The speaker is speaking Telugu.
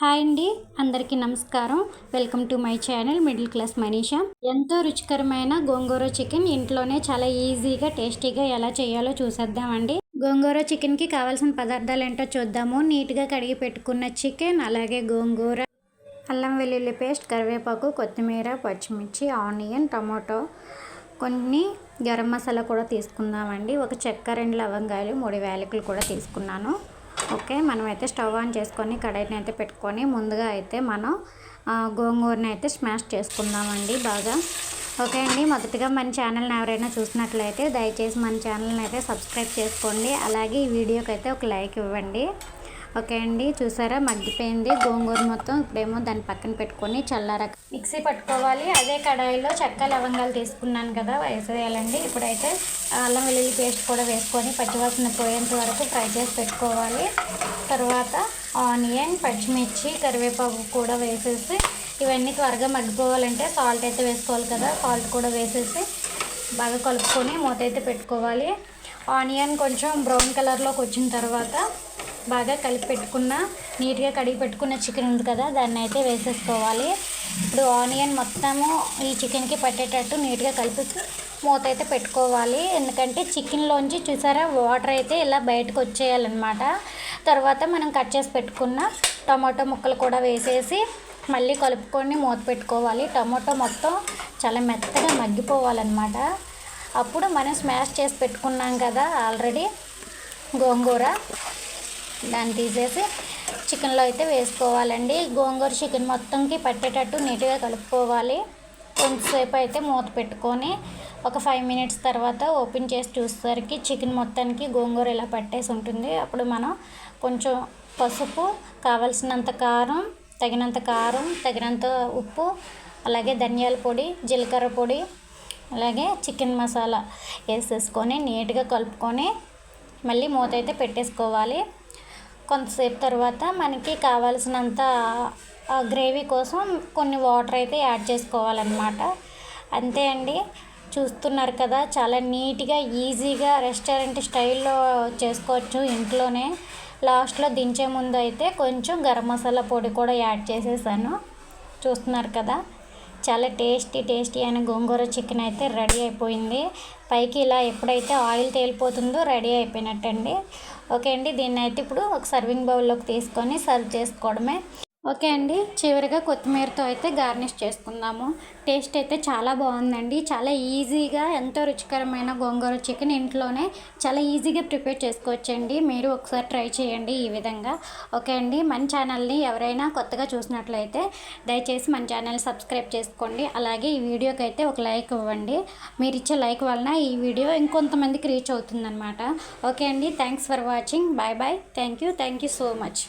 హాయ్ అండి అందరికీ నమస్కారం. Welcome to my channel middle class Manisha. ఎంతో రుచికరమైన గోంగూర చికెన్ ఇంట్లోనే చాలా ఈజీగా టేస్టీగా ఎలా చేయాలో చూసేద్దామండి. గోంగూర చికెన్కి కావాల్సిన పదార్థాలు ఏంటో చూద్దాము. నీట్గా కడిగి పెట్టుకున్న చికెన్ అలాగే గోంగూర అల్లం వెల్లుల్లి పేస్ట్ కరివేపాకు కొత్తిమీర పచ్చిమిర్చి ఆనియన్ టమాటో కొన్ని గరం మసాలా కూడా తీసుకుందామండి. ఒక చెక్క రెండు లవంగాలు మూడు వేలకులు కూడా తీసుకున్నాను. ఓకే మనమైతే స్టవ్ ఆన్ చేసుకొని కడాయిని అయితే పెట్టుకొని ముందుగా అయితే మనం గోంగూరని అయితే స్మాష్ చేసుకుందామండి బాగా. ఓకే అండి మొదటిగా మన ఛానల్ని ఎవరైనా చూసినట్లయితే దయచేసి మన ఛానల్ని అయితే సబ్స్క్రైబ్ చేసుకోండి. అలాగే ఈ వీడియోకి అయితే ఒక లైక్ ఇవ్వండి. ఓకే అండి చూసారా? మగ్గిపోయింది. గోంగూర మొత్తం ఇప్పుడేమో దాన్ని పక్కన పెట్టుకొని చల్లార మిక్సీ పట్టుకోవాలి. అదే కడాయిలో చెక్క లవంగాలు తీసుకున్నాను కదా వేసేయాలండి. ఇప్పుడైతే అల్లం వెల్లుల్లి పేస్ట్ కూడా వేసుకొని పచ్చివాసన పోయేంత వరకు ఫ్రై చేసి పెట్టుకోవాలి. తర్వాత ఆనియన్ పచ్చిమిర్చి కరివేపాకు కూడా వేసేసి ఇవన్నీ త్వరగా మగ్గిపోవాలంటే సాల్ట్ అయితే వేసుకోవాలి కదా సాల్ట్ కూడా వేసేసి బాగా కలుపుకొని మూత అయితే పెట్టుకోవాలి. ఆనియన్ కొంచెం బ్రౌన్ కలర్లోకి వచ్చిన తర్వాత బాగా కలిపి పెట్టుకున్న నీట్గా కడిగి పెట్టుకున్న చికెన్ ఉంది కదా దాన్ని అయితే వేసేసుకోవాలి. ఇప్పుడు ఆనియన్ మొత్తము ఈ చికెన్కి పట్టేటట్టు నీట్గా కలిపి మూత అయితే పెట్టుకోవాలి. ఎందుకంటే చికెన్లోంచి చూసారా వాటర్ అయితే ఇలా బయటకు వచ్చేయాలన్నమాట. తర్వాత మనం కట్ చేసి పెట్టుకున్న టమాటో ముక్కలు కూడా వేసేసి మళ్ళీ కలుపుకొని మూత పెట్టుకోవాలి. టమాటో మొత్తం చాలా మెత్తగా మగ్గిపోవాలన్నమాట. అప్పుడు మనం స్మాష్ చేసి పెట్టుకున్నాం కదా ఆల్రెడీ గోంగూర. దాన్ని తీసేసి చికెన్లో అయితే వేసుకోవాలండి. గోంగూర చికెన్ మొత్తంకి పట్టేటట్టు నీట్గా కలుపుకోవాలి. కొంతసేపు అయితే మూత పెట్టుకొని ఒక ఫైవ్ మినిట్స్ తర్వాత ఓపెన్ చేసి చూసేసరికి చికెన్ మొత్తానికి గోంగూర ఇలా పట్టేసి ఉంటుంది. అప్పుడు మనం కొంచెం పసుపు కావలసినంత కారం తగినంత కారం తగినంత ఉప్పు అలాగే ధనియాల పొడి జీలకర్ర పొడి అలాగే చికెన్ మసాలా వేసేసుకొని నీట్గా కలుపుకొని మళ్ళీ మూత అయితే పెట్టేసుకోవాలి. కొంతసేపు తర్వాత మనకి కావాల్సినంత గ్రేవీ కోసం కొన్ని వాటర్ అయితే యాడ్ చేసుకోవాలన్నమాట. అంతే అండి. చూస్తున్నారు కదా చాలా నీట్గా ఈజీగా రెస్టారెంట్ స్టైల్లో చేసుకోవచ్చు ఇంట్లోనే. లాస్ట్లో దించే ముందు అయితే కొంచెం గరం మసాలా పొడి కూడా యాడ్ చేసేసాను. చూస్తున్నారు కదా చాలా టేస్టీ టేస్టీ అయిన గోంగూర చికెన్ అయితే రెడీ అయిపోయింది. పైకి ఇలా ఎప్పుడైతే ఆయిల్ తేలిపోతుందో రెడీ అయిపోయినట్టండి. ఓకే అండి దీన్ని అయితే ఇప్పుడు ఒక సర్వింగ్ బౌల్లోకి తీసుకొని సర్వ్ చేసుకోవడమే. ఓకే అండి. చివరిగా కొత్తిమీరతో అయితే గార్నిష్ చేసుకుందాము. టేస్ట్ అయితే చాలా బాగుందండి. చాలా ఈజీగా ఎంతో రుచికరమైన గోంగూర చికెన్ ఇంట్లోనే చాలా ఈజీగా ప్రిపేర్ చేసుకోవచ్చండి. మీరు ఒకసారి ట్రై చేయండి ఈ విధంగా. ఓకే అండి. మన ఛానల్ని ఎవరైనా కొత్తగా చూసినట్లయితే దయచేసి మన ఛానల్ సబ్స్క్రైబ్ చేసుకోండి. అలాగే ఈ వీడియోకి అయితే ఒక లైక్ ఇవ్వండి. మీరు ఇచ్చే లైక్ వలన ఈ వీడియో ఇంకొంతమందికి రీచ్ అవుతుందన్నమాట. ఓకే అండి. Thanks for watching. Bye bye. Thank you. Thank you so much.